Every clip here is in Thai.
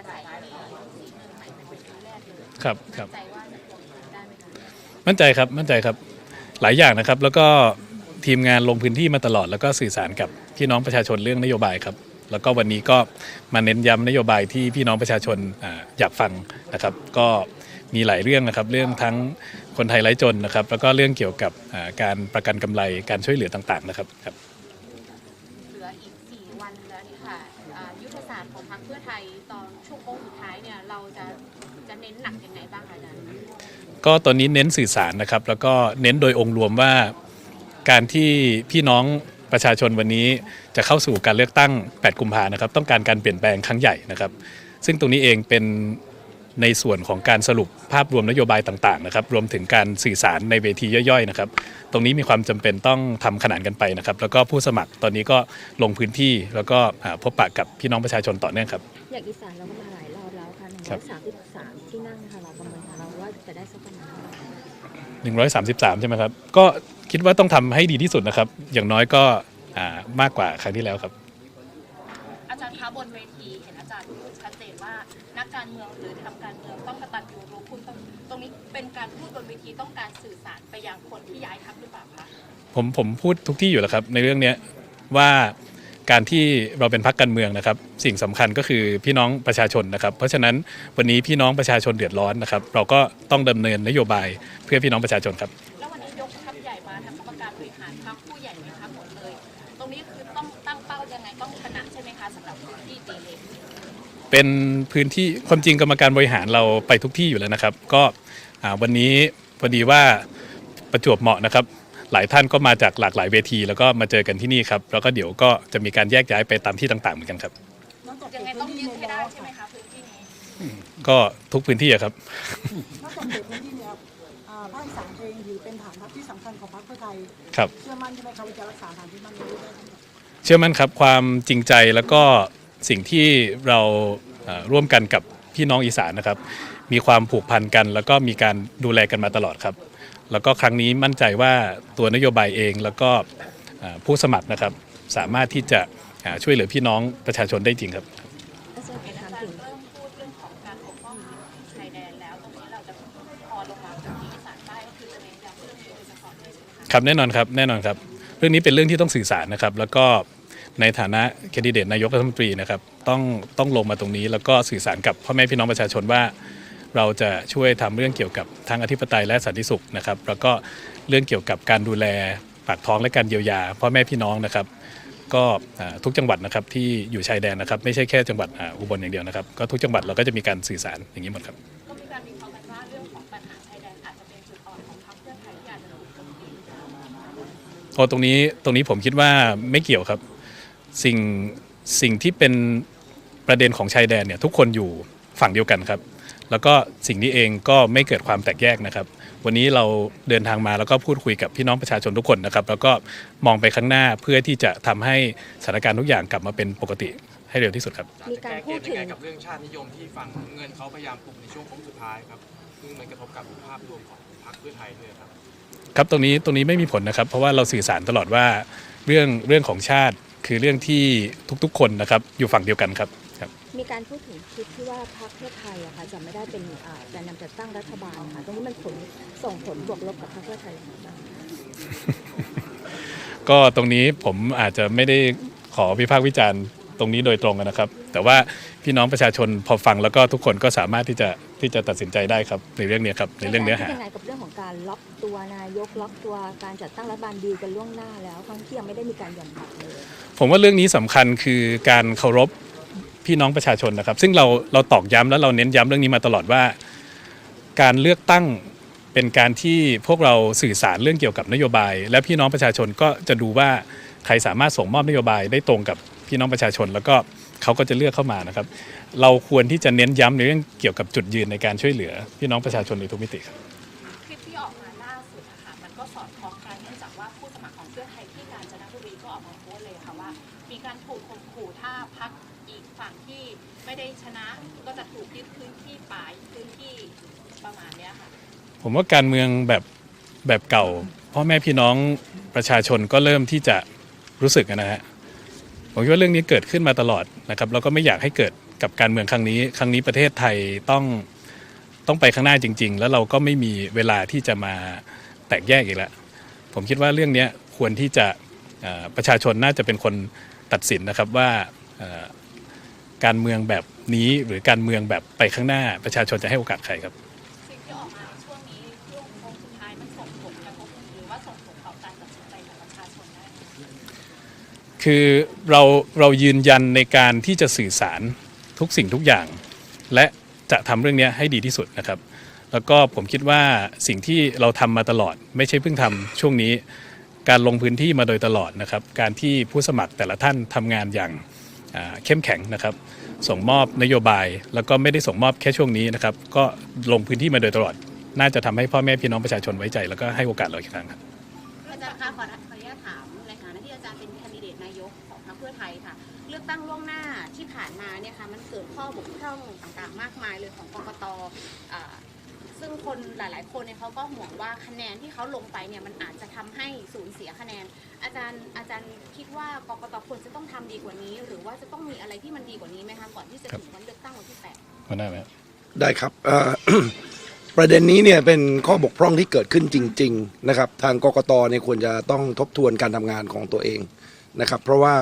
าศัยที่สีเมืองใหม่เป็นเวทีแรกเลยครับครับใจว่าจะทำได้ไหมคะมั่นใจครับมั่นใจครับหลายอย่างนะครับ แล้วก็ทีมงานลงพื้นที่มาตลอด แล้วก็สื่อสารกับพี่น้องประชาชนเรื่องนโยบายครับ แล้วก็วันนี้ก็มาเน้นย้ำนโยบายที่พี่น้องประชาชนอาอยากฟังนะครับ ก็มีหลายเรื่องนะครับ เรื่องทั้งคนไทยไร้จนนะครับ แล้วก็เรื่องเกี่ยวกับอ่าการประกันกำไรการช่วยเหลือต่างๆนะครับครับ เนี่ยเราจะจะเน้นหนักยังไงบ้างคะอาจารย์ ก็ตอนนี้เน้นสื่อสารนะครับ แล้วก็เน้นโดยองค์รวมว่าการที่พี่น้องประชาชนวันนี้จะเข้าสู่การเลือกตั้ง 8 กุมภานะครับ ต้องการการเปลี่ยนแปลงครั้งใหญ่นะครับ ซึ่งตรงนี้เองเป็นในส่วนของการสรุปภาพรวมนโยบายต่างๆนะครับ รวมถึงการสื่อสารในเวทีย่อยๆนะครับ ตรงนี้มีความจำเป็นต้องทำขนานกันไปนะครับ แล้วก็ผู้สมัครตอนนี้ก็ลงพื้นที่แล้วก็อ่าพบปะกับพี่น้องประชาชนต่อเนื่องครับ อย่างอีสานเราก็มา ค่ะหนึ่งครัร้อบยสามสิบสามที่นั่งนะคะเราประเมินของเราว่าจะได้สักประมาณเท่าไหร่133 ใช่ไหมครับ ก็คิดว่าต้องทำให้ดีที่สุดนะครับ อย่างน้อยก็อ่ามากกว่าครั้งที่แล้วครับ อาจารย์คะบนเวทีเห็นอาจารย์พูดชัดเจนว่านักการเมืองหรือทำการเมืองต้องกตัญญูรู้คุณต้องตรงนี้เป็นการพูดบนเวทีต้องการสื่อสารไปยังคนที่ย้ายพักหรือเปล่าคะผมผมพูดทุกที่อยู่แล้วครับ ในเรื่องเนี้ยว่า การที่เราเป็นพักการเมืองนะครับ สิ่งสำคัญก็คือพี่น้องประชาชนนะครับ เพราะฉะนั้นวันนี้พี่น้องประชาชนเดือดร้อนนะครับ เราก็ต้องดำเนินนโยบายเพื่อพี่น้องประชาชนครับแล้ววันนี้ยกทัพใหญ่มาทำกรรมการบริหารพักผู้ใหญ่ในพักหมดเลย ตรงนี้คือต้องตั้งเป้ายังไงต้องชนะใช่ไหมคะสำหรับพื้นที่ตีเล็กเป็นพื้นที่ความจริงกรรมการบริหารเราไปทุกที่อยู่แล้วนะครับ ก็อ่าวันนี้พอดีว่าประจวบเหมาะนะครับ หลายท่านก็มาจากหลากหลายเวที แล้วก็มาเจอกันที่นี่ครับแล้วก็เดี๋ยวก็จะมีการแยกย้ายไปตามที่ต่างๆเหมือนกันครับยังไงต้องยึดให้ได้ใช่ไหมคะพื้นที่นี้ก็ทุกพื้นที่อะครับนอกจากเขตพื้นที่เนี่ยอ่าภาคอีสานเองถือเป็นฐานทัพที่สำคัญของพรรคเพื่อไทย ครับ เชื่อมั่นใช่ไหมครับว่าจะรักษาฐานที่มั่นนี้ได้ทั้งหมดเชื่อมั่นครับความจริงใจแล้วก็สิ่งที่เราเอ่อร่วมกันกับพี่น้องอีสานนะครับ มีความผูกพันกัน แล้วก็มีการดูแลกันมาตลอดครับ แล้วก็ครั้งนี้มั่นใจว่าตัวนโยบายเองแล้วก็ผู้สมัครนะครับ สามารถที่จะช่วยเหลือพี่น้องประชาชนได้จริงครับอาจารย์อาจารย์เริ่มพูดเรื่องของการปกป้องชายแดนแล้วตรงนี้เราจะพอลงมาจากที่อสานใต้ก็คือจะเน้นย้ำเรื่องนี้โดยเฉพาะด้วยใช่ไหมคะครับแน่นอนครับแน่นอนครับ เรื่องนี้เป็นเรื่องที่ต้องสื่อสารนะครับ แล้วก็ในฐานะแคนดิเดตนายกรัฐมนตรีนะครับ ต้องต้องลงมาตรงนี้แล้วก็สื่อสารกับพ่อแม่พี่น้องประชาชนว่า เราจะช่วยทำเรื่องเกี่ยวกับทั้งอธิปไตยและสันติสุขนะครับ แล้วก็เรื่องเกี่ยวกับการดูแลปากท้องและการเยียวยาพ่อแม่พี่น้องนะครับ ก็ทุกจังหวัดนะครับที่อยู่ชายแดนนะครับ ไม่ใช่แค่จังหวัดอุบลอย่างเดียวนะครับ ก็ทุกจังหวัดเราก็จะมีการสื่อสารอย่างนี้หมดครับก็มีการวิเคราะห์กันว่าเรื่องของปัญหาชายแดนอาจจะเป็นจุดอ่อนของพรรคเพื่อไทยที่อาจจะถูกโจมตีโอ้ตรงนี้ตรงนี้ผมคิดว่าไม่เกี่ยวครับ สิ่งสิ่งที่เป็นประเด็นของชายแดนเนี่ยทุกคนอยู่ฝั่งเดียวกันครับ แล้วก็สิ่งนี้เองก็ไม่เกิดความแตกแยกนะครับ วันนี้เราเดินทางมาแล้วก็พูดคุยกับพี่น้องประชาชนทุกคนนะครับ แล้วก็มองไปข้างหน้าเพื่อที่จะทำให้สถานการณ์ทุกอย่างกลับมาเป็นปกติให้เร็วที่สุดครับมีการพูดถึงแก้เกมยังไงกับเรื่องชาตินิยมที่ฝั่งเงินเขาพยายามปลุกในช่วงโค้งสุดท้ายครับซึ่งมันกระทบกับภาพรวมของพรรคเพื่อไทยด้วยครับครับตรงนี้ตรงนี้ไม่มีผลนะครับ เพราะว่าเราสื่อสารตลอดว่าเรื่องเรื่องของชาติคือเรื่องที่ทุกๆ คนนะครับอยู่ฝั่งเดียวกันครับครับ มีการพูดถึงคลิปที่ว่าพรรคเพื่อไทยอะค่ะจะไม่ได้เป็นอ่าแกนนำจัดตั้งรัฐบาลค่ะตรงนี้มันผลส่งผลบวกลบกับพรรคเพื่อไทยยังไงบ้างก็ตรงนี้ผมอาจจะไม่ได้ขอวิพากษ์วิจารณ์ตรงนี้โดยตรงนะครับ แต่ว่าพี่น้องประชาชนพอฟังแล้วก็ทุกคนก็สามารถที่จะที่จะตัดสินใจได้ครับในเรื่องนี้ครับในเรื่องเนื้อหายังไงกับเรื่องของการล็อกตัวนายกล็อกตัวการจัดตั้งรัฐบาลดีลกันล่วงหน้าแล้วทั้งที่ยังไม่ได้มีการหย่อนบัตรเลยผมว่าเรื่องนี้สำคัญคือการเคารพ พี่น้องประชาชนนะครับ ซึ่งเราเราตอกย้ำแล้วเราเน้นย้ำเรื่องนี้มาตลอดว่า การเลือกตั้งเป็นการที่พวกเราสื่อสารเรื่องเกี่ยวกับนโยบาย และพี่น้องประชาชนก็จะดูว่าใครสามารถส่งมอบนโยบายได้ตรงกับพี่น้องประชาชน แล้วก็เขาก็จะเลือกเข้ามานะครับ เราควรที่จะเน้นย้ำในเรื่องเกี่ยวกับจุดยืนในการช่วยเหลือพี่น้องประชาชนในทุกมิติครับ ก็สอดคล้องกันเนื่องจากว่าผู้สมัครของเพื่อไทยที่กาญจนบุรีก็ออกมาโพสต์เลยค่ะว่า มีการถูกข่มขู่ถ้าพักอีกฝั่งที่ไม่ได้ชนะก็จะถูกยึดพื้นที่ป่ายพื้นที่ประมาณเนี้ยค่ะ ผมว่าการเมืองแบบแบบเก่าพ่อแม่พี่น้องประชาชนก็เริ่มที่จะรู้สึกนะฮะผมคิดว่าเรื่องนี้เกิดขึ้นมาตลอดนะครับแล้วก็ไม่อยากให้เกิดกับการเมืองครั้งนี้ ครั้งนี้ประเทศไทยต้องต้องไปข้างหน้าจริง ๆ แล้วเราก็ไม่มีเวลาที่จะมา แตกแยกอีกแล้ว ผมคิดว่าเรื่องเนี้ยควรที่จะเอ่อประชาชนน่าจะเป็นคนตัดสินนะครับว่าเอ่อการเมืองแบบนี้หรือการเมืองแบบไปข้างหน้าประชาชนจะให้โอกาสใครครับสิ่งที่ออกมาในช่วงนี้ช่วงโค้งสุดท้ายมันส่งผลกระทบหรือว่าส่งผลต่อการตัดสินใจของประชาชนได้ไหมคือเราเรายืนยันในการที่จะสื่อสารทุกสิ่งทุกอย่าง และจะทำเรื่องเนี้ยให้ดีที่สุดนะครับ แล้วก็ผมคิดว่าสิ่งที่เราทำมาตลอด ไม่ใช่เพิ่งทำช่วงนี้ การลงพื้นที่มาโดยตลอดนะครับ การที่ผู้สมัครแต่ละท่านทำงานอย่างเข้มแข็งนะครับ ส่งมอบนโยบาย แล้วก็ไม่ได้ส่งมอบแค่ช่วงนี้นะครับ ก็ลงพื้นที่มาโดยตลอด น่าจะทำให้พ่อแม่พี่น้องประชาชนไว้ใจ แล้วก็ให้โอกาสเราอีกครั้งครับอาจารย์คะขออนุญาตถามในฐานะที่อาจารย์เป็นแคนดิเดตนายกของพรรคเพื่อไทยค่ะเลือกตั้งล่วงหน้าที่ผ่านมาเนี่ยค่ะมันเกิดข้อบกพร่องต่างๆ มากมายเลยของกกตอ่า ซึ่งคนหลาย ๆ คนเนี่ยเขาก็ห่วงว่าคะแนนที่เขาลงไปเนี่ยมันอาจจะทำให้สูญเสียคะแนน อาจารย์อาจารย์คิดว่ากกตควรจะต้องทำดีกว่านี้ หรือว่าจะต้องมีอะไรที่มันดีกว่านี้ไหมคะก่อนที่จะถึงวันเลือกตั้งวันที่แปด หัวหน้าไหมครับ ได้ครับเอ่อ ประเด็นนี้เนี่ยเป็นข้อบกพร่องที่เกิดขึ้นจริง ๆ นะครับ ทางกกตเนี่ยควรจะต้องทบทวนการทำงานของตัวเองนะครับ เพราะว่า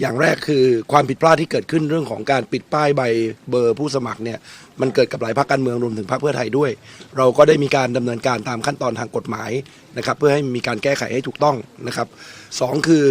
อย่างแรกคือความผิดพลาดที่เกิดขึ้นเรื่องของการปิดป้ายใบเบอร์ผู้สมัครเนี่ยมันเกิดกับหลายพรรคการเมืองรวมถึงพรรคเพื่อไทยด้วย เราก็ได้มีการดำเนินการตามขั้นตอนทางกฎหมายนะครับเพื่อให้มีการแก้ไขให้ถูกต้องนะครับสองคือ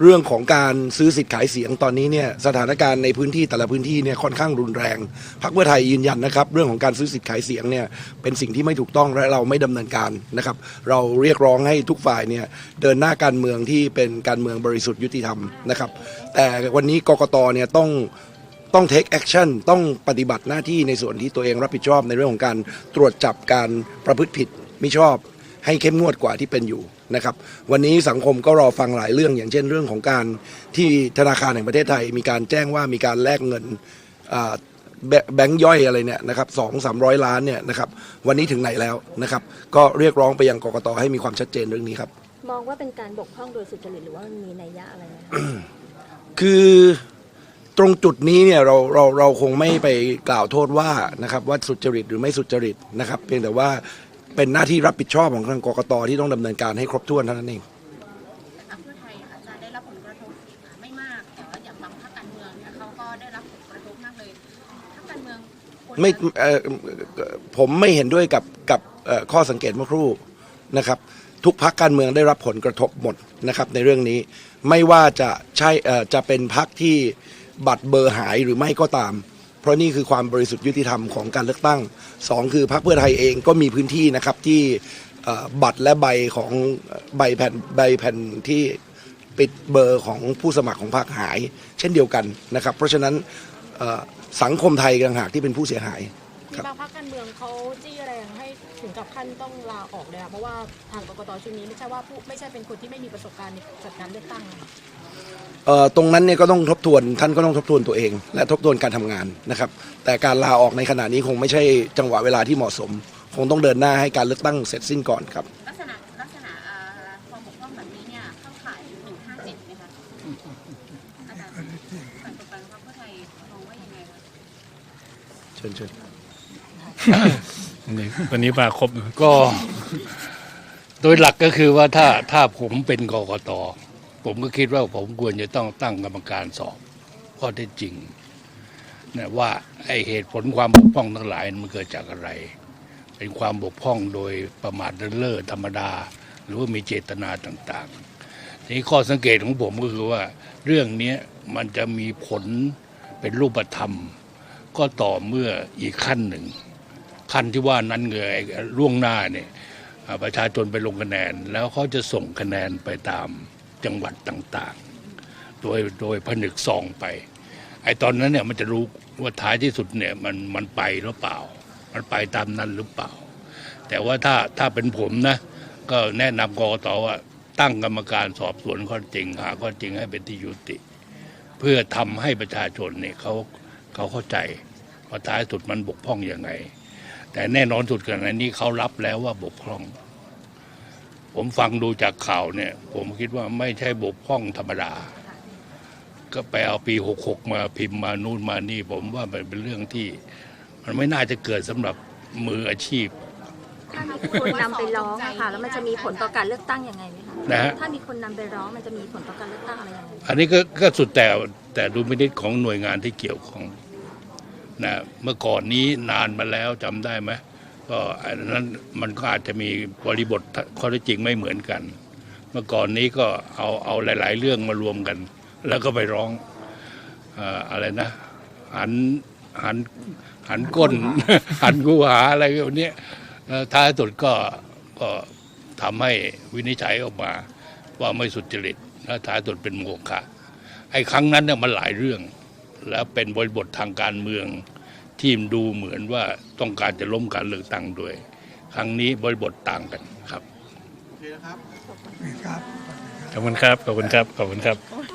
เรื่องของการซื้อสิทธิ์ขายเสียงตอนนี้เนี่ยสถานการณ์ในพื้นที่แต่ละพื้นที่เนี่ยค่อนข้างรุนแรงพรรคเพื่อไทยยืนยันนะครับ เรื่องของการซื้อสิทธิ์ขายเสียงเนี่ยเป็นสิ่งที่ไม่ถูกต้องและเราไม่ดำเนินการนะครับ เราเรียกร้องให้ทุกฝ่ายเนี่ยเดินหน้าการเมืองที่เป็นการเมืองบริสุทธิ์ยุติธรรมนะครับ แต่วันนี้กกตเนี่ยต้องต้อง take action ต้องปฏิบัติหน้าที่ในส่วนที่ตัวเองรับผิดชอบในเรื่องของการตรวจจับการประพฤติผิดมิชอบ ให้เข้มงวดกว่าที่เป็นอยู่นะครับ วันนี้สังคมก็รอฟังหลายเรื่อง อย่างเช่นเรื่องของการที่ธนาคารแห่งประเทศไทย มีการแจ้งว่ามีการแลกเงินอ่าแบแบงค์ย่อยอะไรเนี่ยนะครับสองสามร้อยล้านเนี่ยนะครับวันนี้ถึงไหนแล้วนะครับ ก็เรียกร้องไปยังกกตให้มีความชัดเจนเรื่องนี้ครับ มองว่าเป็นการบกพร่องโดยสุจริตหรือว่ามันมีนัยยะอะไรไหมคะคือตรงจุดนี้เนี่ยเราเราเราคงไม่ไปกล่าวโทษว่านะครับว่าสุจริตหรือไม่สุจริตนะครับ เพียงแต่ว่า เป็นหน้าที่รับผิดชอบของทางกกตที่ต้องดำเนินการให้ครบถ้วนเท่านั้นเองแต่พรรคเพื่อไทยค่ะจะได้รับผลกระทบไม่มากแต่ว่าอย่างบางพรรคการเมืองเนี่ยเขาก็ได้รับผลกระทบมากเลยพรรคการเมืองควรจะไม่เอ่อผมไม่เห็นด้วยกับกับเอ่อข้อสังเกตเมื่อครู่นะครับ ทุกพักการเมืองได้รับผลกระทบหมดนะครับ ในเรื่องนี้ไม่ว่าจะใช่เอ่อจะเป็นพักที่บัตรเบอร์หายหรือไม่ก็ตาม เพราะนี่คือความบริสุทธิ์ยุติธรรมของการเลือกตั้งสองคือพรรคเพื่อไทยเองก็มีพื้นที่นะครับที่บัตรและใบของใบแผ่นใบแผ่นที่ปิดเบอร์ของผู้สมัครของพรรคหาย เช่นเดียวกันนะครับ เพราะฉะนั้นสังคมไทยต่างหากที่เป็นผู้เสียหายมีบางพรรคการเมืองเขาจี้แรงให้ถึงกับขั้นต้องลาออกเลยอะเพราะว่าทางกกตชุดนี้ไม่ใช่ว่าผู้ไม่ใช่เป็นคนที่ไม่มีประสบการณ์ในจัดการเลือกตั้ง ตรงนั้นเนี่ยก็ต้องทบทวนท่านก็ต้องทบทวนตัวเอง และทบทวนการทำงานนะครับ แต่การลาออกในขณะนี้คงไม่ใช่จังหวะเวลาที่เหมาะสม คงต้องเดินหน้าให้การเลือกตั้งเสร็จสิ้นก่อนครับลักษณะลักษณะอ่าความบกพร่องแบบนี้เนี่ยเข้าข่ายหนึ่งห้าเจ็ดไหมคะอาจารย์ฝ่ายกฎหมายของพรรคเพื่อไทยมองว่ายังไงคะเชิญเชิญวันนี้วันนี้มาครบก็ โดยหลักก็คือว่าถ้าถ้าผมเป็นกกต ผมก็คิดว่าผมควรจะต้องตั้งกรรมการสอบข้อเท็จจริงนะว่าไอเหตุผลความบกพร่องทั้งหลายมันเกิดจากอะไร เป็นความบกพร่องโดยประมาทเลินเล่อธรรมดา หรือว่ามีเจตนาต่างๆทีนี้ข้อสังเกตของผมก็คือว่า เรื่องนี้มันจะมีผลเป็นรูปธรรม ก็ต่อเมื่ออีกขั้นหนึ่ง ขั้นที่ว่านั้นเงยล่วงหน้าเนี่ยประชาชนไปลงคะแนน แล้วเขาจะส่งคะแนนไปตาม จังหวัดต่างๆ โดยโดยผนึกซองไป ไอ้ตอนนั้นเนี่ยมันจะรู้ว่าท้ายที่สุดเนี่ยมันมันไปหรือเปล่า มันไปตามนั้นหรือเปล่า แต่ว่าถ้าถ้าเป็นผมนะ ก็แนะนำกรกตว่าตั้งกรรมการสอบสวนข้อจริงหาข้อจริงให้เป็นที่ยุติ เพื่อทำให้ประชาชนเนี่ยเขาเขาเข้าใจว่าท้ายสุดมันบกพร่องยังไง แต่แน่นอนสุดกันอันนี้เขารับแล้วว่าบกพร่อง ผมฟังดูจากข่าวเนี่ย ผมคิดว่าไม่ใช่บกพร่องธรรมดา ก็ไปเอาปี 66 มาพิมพ์มานู่นมานี่ ผมว่ามันเป็นเรื่องที่ มันไม่น่าจะเกิดสำหรับมืออาชีพ ถ้ามีคนนำไปร้องอะค่ะ แล้วมันจะมีผลต่อการเลือกตั้งยังไงไหมคะนะฮะ ถ้ามีคนนำไปร้องมันจะมีผลต่อการเลือกตั้งอะไรยังไง อันนี้ก็ก็สุดแต่แต่ดูพินิจของหน่วยงานที่เกี่ยวข้องนะเมื่อก่อนนี้นานมาแล้วจำได้ไหม ก็อันนั้นมันก็อาจจะมีบริบทข้อเท็จจริงไม่เหมือนกัน เมื่อก่อนนี้ก็เอาเอาหลาย ๆ เรื่องมารวมกัน แล้วก็ไปร้องเอ่ออะไรนะหันหันหันก้น หันกูหาอะไรแบบเนี้ยเอ่อท้ายสุดก็ก็ทำให้วินิจฉัยออกมา ว่าไม่สุจริตและท้ายสุดเป็นโมฆะไอ้ครั้งนั้นเนี่ยมันหลายเรื่อง แล้วเป็นบริบททางการเมือง ที่ดูเหมือนว่าต้องการจะล้มการเลือกตั้งด้วย ครั้งนี้บริบทต่างกันครับขอบคุณครับ ขอบคุณครับ ขอบคุณครับ